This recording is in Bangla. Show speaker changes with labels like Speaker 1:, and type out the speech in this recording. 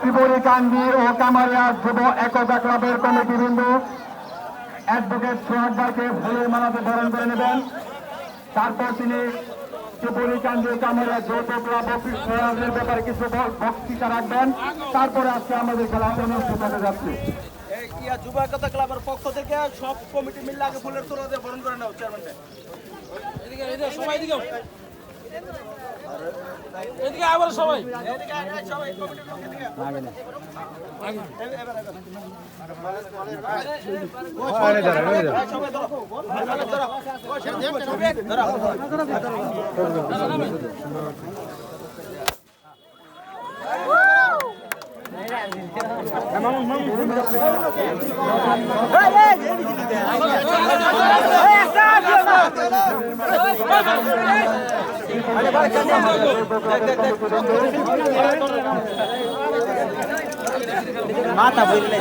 Speaker 1: ত্রিপুরী কান্দি ও কামারিয়া যুব একতা ক্লাবের কমিটিবৃন্দ অ্যাডভোকেট সোহাগদারকে ফুলের মালাতে ধারণ করে নেবেন। তারপর তিনি ত্রিপুরী কান্দি ও কামারিয়া যৌথ ক্লাব অফিসের ব্যাপারে কিছু বক্তৃতা রাখবেন। তারপরে আজকে আমাদের খেলা অনুষ্ঠিত হতে যাচ্ছে।
Speaker 2: যুব একতা ক্লাবের পক্ষ থেকে সব কমিটি মিলে আগে ফুলের তোলা বরণ করে নাও চেয়ারম্যান
Speaker 3: এদিকে সবাই এদিকে এদিকে আবার সবাই।
Speaker 2: এদিকে আয়,
Speaker 4: মাথা বইলে